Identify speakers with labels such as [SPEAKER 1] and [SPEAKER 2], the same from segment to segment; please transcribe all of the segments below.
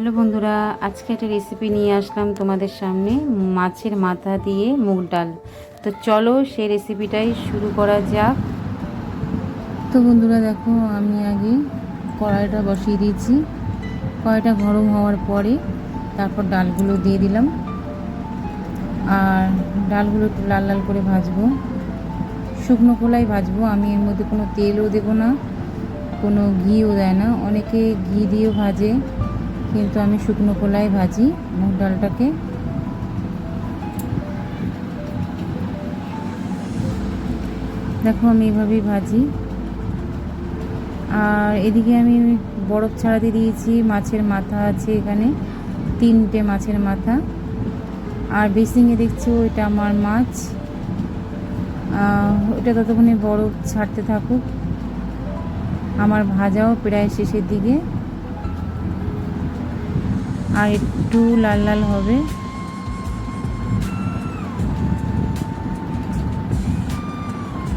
[SPEAKER 1] Hello বন্ধুরা, আজকে একটা রেসিপি নিয়ে আসলাম তোমাদের সামনে, মাছের মাথা দিয়ে মুগ ডাল। তো চলো সেই রেসিপিটাই শুরু করা যাক। তো বন্ধুরা দেখো, আমি আগে কড়াইটা বসিয়ে দিয়েছি। কড়াইটা গরম হওয়ার পরে তারপর ডালগুলো দিয়ে দিলাম। আর ডালগুলো একটু লাল লাল করে ভাজবো। শুকনো খোলাই ভাজবো, আমি এর মধ্যে কোনো তেলও দেবো না, কোনো ঘিও দেয় না। অনেকে ঘি দিয়েও ভাজে। কিন্তু আমি শুকনো কলাই ভাজি, মুগ ডালটাকে। দেখো আমি এভাবেই ভাজি। আর এদিকে আমি বরফ ছাড়াতে দিয়েছি, মাছের মাথা আছে এখানে, তিনটে মাছের মাথা। আর বেসিংয়ে দেখছ, এটা আমার মাছ। ওটা ততক্ষণে বরফ ছাড়তে থাকুক। আমার ভাজাও প্রায় শেষের দিকে। আর একটু লাল লাল হবে।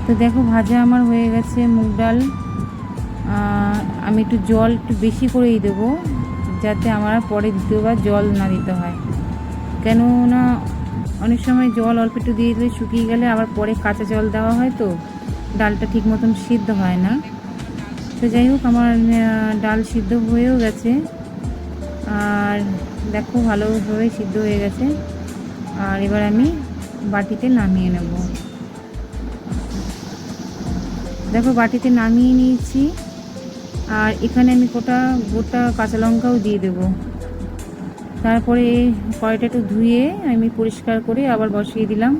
[SPEAKER 1] তো দেখো, ভাজা আমার হয়ে গেছে মুগ ডাল। আমি একটু জল একটু বেশি করেই দেবো, যাতে আমার পরে দ্বিতীয়বার জল না দিতে হয়। কেননা অনেক সময় জল অল্প একটু দিয়ে দিলে শুকিয়ে গেলে আবার পরে কাঁচা জল দেওয়া হয় তো, ডালটা ঠিক মতন সিদ্ধ হয় না। তো যাই হোক, আমার ডাল সিদ্ধ হয়েও গেছে। আর দেখো ভালোভাবে সিদ্ধ হয়ে গেছে। আর এবার আমি বাটিতে নামিয়ে নেব। দেখো বাটিতে নামিয়ে নিয়েছি। আর এখানে আমি গোটা গোটা কাঁচা লঙ্কাও দিয়ে দেব। তারপরে কড়াইটা একটু ধুয়ে আমি পরিষ্কার করে আবার বসিয়ে দিলাম।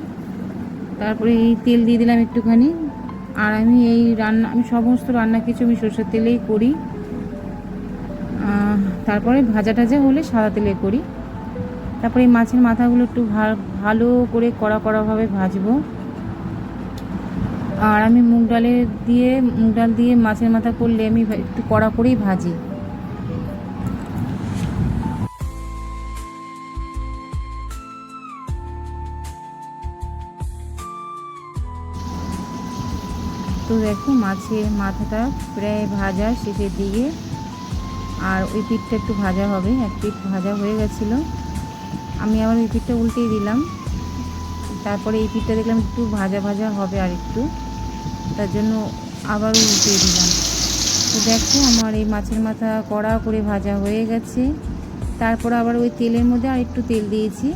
[SPEAKER 1] তারপরে এই তেল দিয়ে দিলাম একটুখানি। আর আমি এই রান্না, আমি সমস্ত রান্না কিছু আমি সরষের তেলেই করি। তারপরে ভাজা টাজা হলে সাদা তেলে করি। তারপরে এই মাছের মাথাগুলো একটু ভালো করে কড়া কড়াভাবে ভাজবো। আর আমি মুগ ডালে দিয়ে, মুগ ডাল দিয়ে মাছের মাথা করলে আমি একটু কড়া করেই ভাজি। তো দেখো মাছের মাথাটা প্রায় ভাজা শেষের দিকে। আর ওই পিঠটা একটু ভাজা হবে, এক পিঠ ভাজা হয়ে গেছিল। আমি আবার ওই পিঠটা উল্টেই দিলাম। তারপরে এই পিঠটা দেখলাম একটু ভাজা ভাজা হবে আর একটু তার জন্য আবার উল্টে দিলাম। তো দেখো আমার এই মাছের মাথা কড়া করে ভাজা হয়ে গেছে। তারপর আবার ওই তেলের মধ্যে আর একটু তেল দিয়েছি।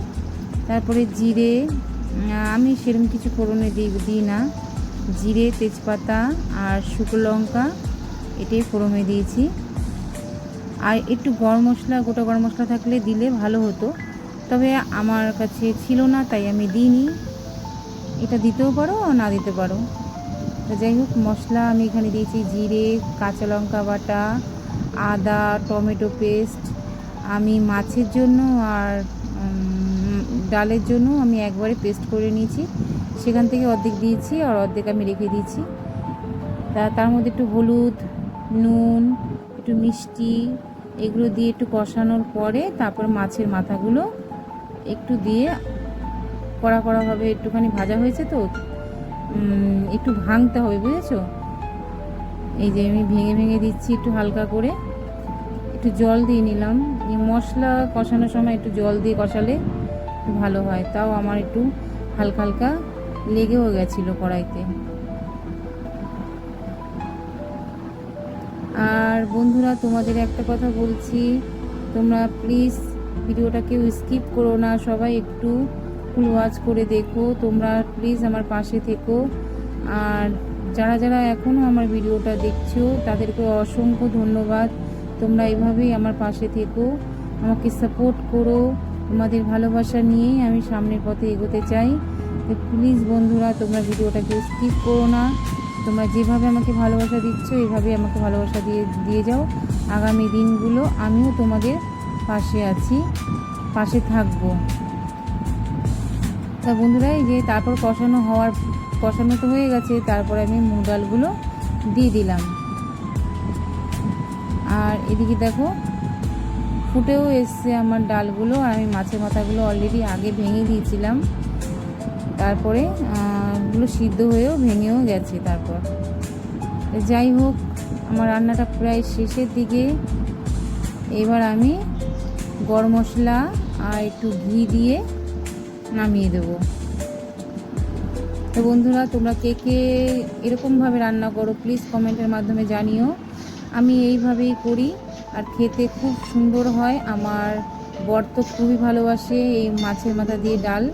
[SPEAKER 1] তারপরে জিরে আমি সেরকম কিছু ফোড়নে দিই দিই না। জিরে, তেজপাতা আর শুকনো লঙ্কা, এটাই ফোড়নে দিয়েছি। আর একটু গরম মশলা, গোটা গরম মশলা থাকলে দিলে ভালো হতো। তবে আমার কাছে ছিল না, তাই আমি দিইনি। এটা দিতেও পারো, না দিতে পারো। যাই হোক, মশলা আমি এখানে দিয়েছি, জিরে, কাঁচা লঙ্কা বাটা, আদা, টমেটো পেস্ট। আমি মাছের জন্য আর ডালের জন্য আমি একবারে পেস্ট করে নিয়েছি। সেখান থেকে অর্ধেক দিয়েছি আর অর্ধেক আমি রেখে দিয়েছি। তা, তার মধ্যে একটু হলুদ, নুন, একটু মিষ্টি এগুলো দিয়ে একটু কষানোর পরে তারপর মাছের মাথাগুলো একটু দিয়ে কড়া কড়াভাবে একটুখানি ভাজা হয়েছে তো একটু ভাঙতে হবে, বুঝেছ? এই যে আমি ভেঙে ভেঙে দিচ্ছি একটু হালকা করে। একটু জল দিয়ে নিলাম। মশলা কষানোর সময় একটু জল দিয়ে কষালে ভালো হয়। তাও আমার একটু হালকা হালকা লেগেও গেছিল কড়াইতে। আর বন্ধুরা, তোমাদের একটা কথা বলছি। তোমরা প্লিজ ভিডিওটা কেউ স্কিপ করো না, সবাই একটু ফুল ওয়াচ করে দেখো। তোমরা প্লিজ আমার পাশে থেকো। আর যারা যারা এখনও আমার ভিডিওটা দেখছ, তাদেরকে অসংখ্য ধন্যবাদ। তোমরা এভাবেই আমার পাশে থেকো। আমাকে সাপোর্ট করো। তোমাদের ভালোবাসা নিয়েই আমি সামনের পথে এগোতে চাই। প্লিজ বন্ধুরা, তোমরা ভিডিওটা কেউ স্কিপ করো না। তোমরা যেভাবে আমাকে ভালোবাসা দিচ্ছ এইভাবে আমাকে ভালোবাসা দিয়ে দিয়ে যাও। আগামী দিনগুলো আমিও তোমাদের পাশে আছি, পাশে থাকব। তা বন্ধুরা, এই যে তারপর কষানো হওয়ার, কষানো তো হয়ে গেছে, তারপর আমি মুগ ডালগুলো দিয়ে দিলাম। আর এদিকে দেখো, ফুটেও এসছে আমার ডালগুলো, আর আমি মাছের মাথাগুলো অলরেডি আগে ভেঙে দিয়েছিলাম। তারপরে ওগুলো সিদ্ধ হয়েও ভেঙেও গেছে তারপর। যাই হোক, আমার রান্নাটা প্রায় শেষের দিকে। এবার আমি গরম মশলা আর একটু ঘি দিয়ে নামিয়ে দেবো। তো বন্ধুরা, তোমরা কে কে এরকমভাবে রান্না করো প্লিজ কমেন্টের মাধ্যমে জানিও। আমি এইভাবেই করি আর খেতে খুব সুন্দর হয়। আমার বর তো খুবই ভালোবাসে এই মাছের মাথা দিয়ে ডাল।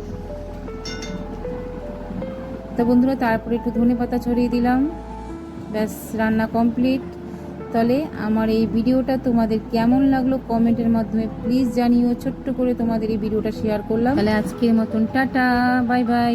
[SPEAKER 1] তো বন্ধুরা, তারপরে একটু ধনে পাতা ছড়িয়ে দিলাম। ব্যাস, রান্না কমপ্লিট। তাহলে আমার এই ভিডিওটা তোমাদের কেমন লাগল কমেন্টের মাধ্যমে প্লিজ জানিও। ছোট্ট করে তোমাদের এই ভিডিওটা শেয়ার করলাম। তাহলে আজকের মতন টাটা, বাই বাই।